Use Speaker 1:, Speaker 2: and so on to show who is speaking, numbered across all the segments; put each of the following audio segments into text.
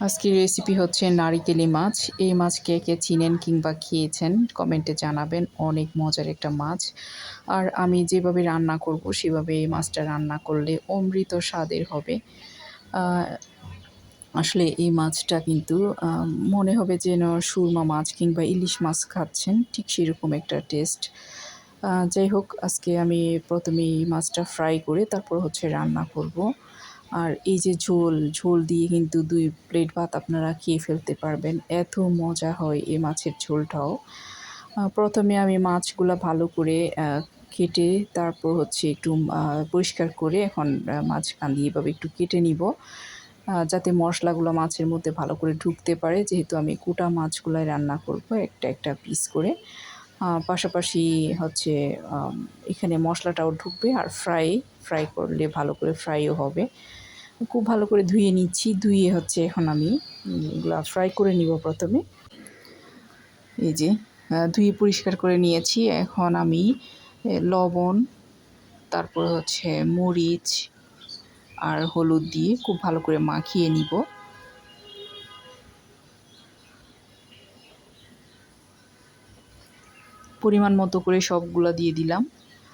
Speaker 1: আজকের রেসিপি হচ্ছে নারিকেলি মাছ। এই মাছ কে কে চিনেন কিংবা খেয়েছেন কমেন্টে জানাবেন। অনেক মজার একটা মাছ। আর আমি যেভাবে রান্না করব, সেভাবে এই মাছটা রান্না করলে অমৃত স্বাদের হবে। আসলে এই মাছটা কিন্তু মনে হবে যেন সুরমা মাছ কিংবা ইলিশ মাছ খাচ্ছেন। ঠিক সেরকম একটা টেস্ট যাই হোক, আজকে আমি প্রথমে এই মাছটা ফ্রাই করে তারপর হচ্ছে রান্না করব। আর এই যে ঝোল ঝোল দিয়ে কিন্তু দুই প্লেট ভাত আপনারা খেয়ে ফেলতে পারবেন। এত মজা হয় এই মাছের ঝোলটাও। প্রথমে আমি মাছগুলো ভালো করে কেটে তারপর হচ্ছে একটু পরিষ্কার করে এখন মাছ কান্দি এভাবে একটু কেটে নিব। যাতে মশলাগুলো মাছের মধ্যে ভালো করে ঢুকতে পারে। যেহেতু আমি কুটা মাছগুলাই রান্না করব একটা একটা পিস করে। পাশাপাশি হচ্ছে এখানে মশলাটাও ঢুকবে আর ফ্রাই ফ্রাই করলে ভালো করে ফ্রাইও হবে। খুব ভালো করে ধুয়ে নিচ্ছি। ধুয়ে হচ্ছে এখন আমি এগুলো ফ্রাই করে নিব প্রথমে। এই যে ধুয়ে পরিষ্কার করে নিয়েছি। এখন আমি লবণ, তারপর হচ্ছে মরিচ আর হলুদ দিয়ে খুব ভালো করে মাখিয়ে নিব। পরিমাণ মতো করে সবগুলো দিয়ে দিলাম।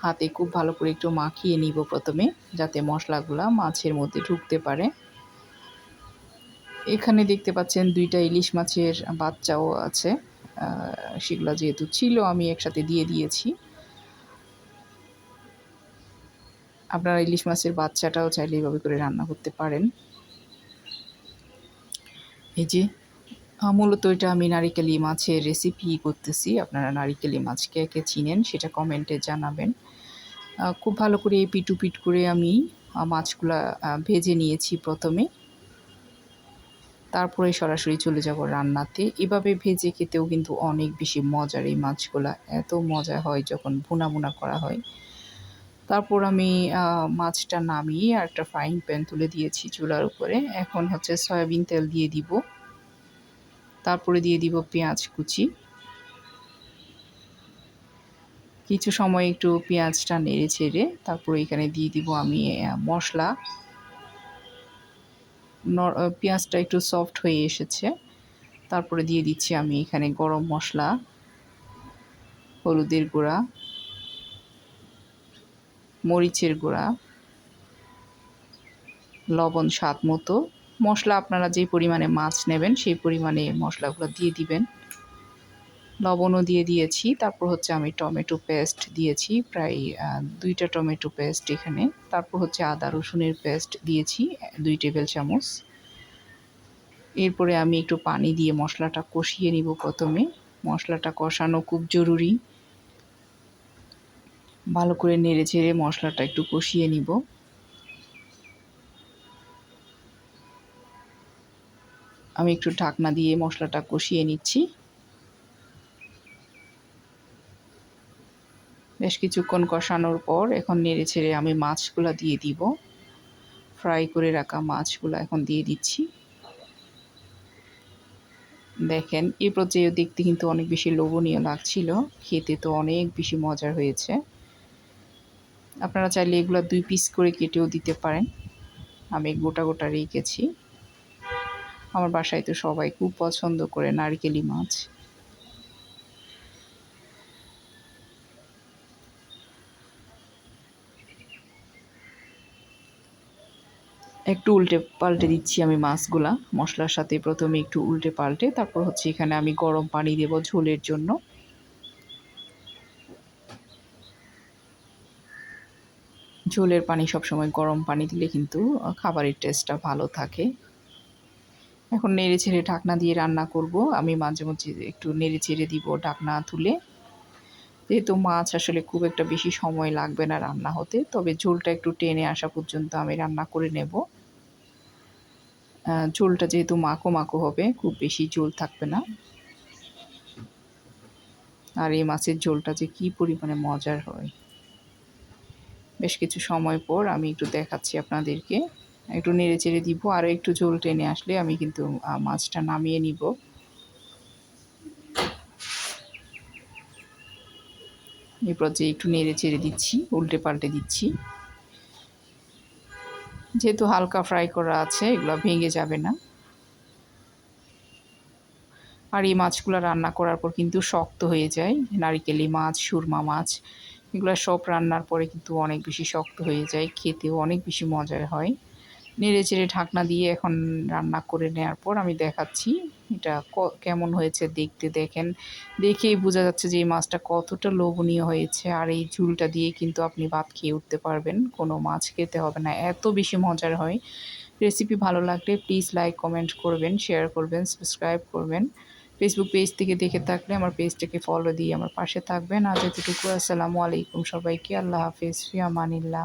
Speaker 1: হাতে খুব ভালো করে একটু মাখিয়ে নিব প্রথমে, যাতে মশলাগুলা মাছের মধ্যে ঢুকতে পারে। এখানে দেখতে পাচ্ছেন দুইটা ইলিশ মাছের বাচ্চাও আছে। সেগুলো যেহেতু ছিল, আমি একসাথে দিয়ে দিয়েছি। আপনারা ইলিশ মাছের বাচ্চাটাও চাইলে এইভাবে করে রান্না করতে পারেন। এই যে মূলত এটা আমি নারিকেলি মাছের রেসিপি করতেছি। আপনারা নারিকেলি মাছ কে কে চিনেন, সেটা কমেন্টে জানাবেন। খুব ভালো করে পিটু পিট করে আমি মাছগুলা ভেজে নিয়েছি প্রথমে। তারপরে সরাসরি চলে যাব রান্নাতে। এভাবে ভেজে খেতেও কিন্তু অনেক বেশি মজার এই মাছগুলা। এত মজা হয় যখন ভুনা ভুনা করা হয়। তারপর আমি মাছটা নামিয়ে আর একটা ফ্রাইং প্যান তুলে দিয়েছি চুলার উপরে। এখন হচ্ছে সয়াবিন তেল দিয়ে দিব। তারপরে দিয়ে দিব পেঁয়াজ কুচি। কিছু সময় একটু পেঁয়াজটা নেড়ে ছেড়ে তারপরে এখানে দিয়ে দিব আমি মশলা। পেঁয়াজটা একটু সফট হয়ে এসেছে। তারপরে দিয়ে দিচ্ছি আমি এখানে গরম মশলা, হলুদের গুঁড়া, মরিচের গুঁড়া, লবণ স্বাদ মতো। মশলা আপনারা যে পরিমাণে মাছ নেবেন সেই পরিমাণে মশলাগুলো দিয়ে দিবেন। লবণও দিয়ে দিয়েছি। তারপর হচ্ছে আমি টমেটো পেস্ট দিয়েছি, প্রায় দুইটা টমেটো পেস্ট এখানে। তারপর হচ্ছে আদা, রসুনের পেস্ট দিয়েছি, দুই টেবিল চামচ। এরপরে আমি একটু পানি দিয়ে মশলাটা কষিয়ে নিব প্রথমে। মশলাটা কষানো খুব জরুরি। ভালো করে নেড়ে চেড়ে মশলাটা একটু কষিয়ে নিব। আমি একটু ঢাকনা দিয়ে মশলাটা কষিয়ে নিচ্ছি। বেশ কিছুক্ষণ কষানোর পর এখন নেড়ে ছেড়ে আমি মাছগুলো দিয়ে দিব। ফ্রাই করে রাখা মাছগুলো এখন দিয়ে দিচ্ছি। দেখেন এই পর্যায়ে দেখতে কিন্তু অনেক বেশি লোভনীয় লাগছিল। খেতে তো অনেক বেশি মজার হয়েছে। আপনারা চাইলে এগুলো দুই পিস করে কেটেও দিতে পারেন। আমি গোটা গোটা রেখেছি। আমার বাসায় তো সবাই খুব পছন্দ করে নারকেলি মাছ। একটু উল্টে পাল্টে দিচ্ছি আমি মাছগুলা। মশলার সাথে প্রথমে একটু উল্টে পাল্টে, তারপর হচ্ছে এখানে আমি গরম পানি দেব ঝোলের জন্য। ঝোলের পানি সবসময় গরম পানি দিলে কিন্তু খাবারের টেস্টটা ভালো থাকে। এখন নেড়ে ছেড়ে ঢাকনা দিয়ে রান্না করব। আমি মাঝে মাঝে একটু নেড়ে ছেড়ে দিব ঢাকনা তুলে। যেহেতু মাছ আসলে খুব একটা বেশি সময় লাগবে না রান্না হতে, তবে ঝোলটা একটু টেনে আসা পর্যন্ত আমি রান্না করে নেব। ঝোলটা যেহেতু মাখো মাখো হবে, খুব বেশি ঝোল থাকবে না। আর এই মাছের ঝোলটা যে কি পরিমাণে মজার হয়। বেশ কিছু সময় পর আমি একটু দেখাচ্ছি আপনাদেরকে। একটু নেড়ে চেড়ে দিব আরও একটু ঝোল টেনে আসলে আমি কিন্তু মাছটা নামিয়ে নিব। এরপর যে একটু নেড়ে চেড়ে দিচ্ছি, উল্টে পাল্টে দিচ্ছি। যেহেতু হালকা ফ্রাই করা আছে, এগুলো ভেঙে যাবে না। আর এই মাছগুলো রান্না করার পর কিন্তু শক্ত হয়ে যায়। নারিকেলি মাছ, সুরমা মাছ, এগুলো সব রান্নার পরে কিন্তু অনেক বেশি শক্ত হয়ে যায়, খেতেও অনেক বেশি মজার হয়। নেড়ে চেড়ে ঢাকনা দিয়ে এখন রান্না করে নেওয়ার পর আমি দেখাচ্ছি এটা কেমন হয়েছে দেখতে দেখেন। দেখেই বোঝা যাচ্ছে যে এই মাছটা কতটা লোভনীয় হয়েছে। আর এই ঝুলটা দিয়ে কিন্তু আপনি ভাত খেয়ে উঠতে পারবেন। কোনো মাছ খেতে হবে না। এত বেশি মজার হয়। রেসিপি ভালো লাগলে প্লিজ লাইক, কমেন্ট করবেন, শেয়ার করবেন, সাবস্ক্রাইব করবেন। ফেসবুক পেজ থেকে দেখে থাকলে আমার পেজটাকে ফলো দিয়ে আমার পাশে থাকবেন। আজ এতটুকু। আসসালামু আলাইকুম সবাইকে। আল্লাহ হাফিজ। ফিয়ামানিল্লাহ।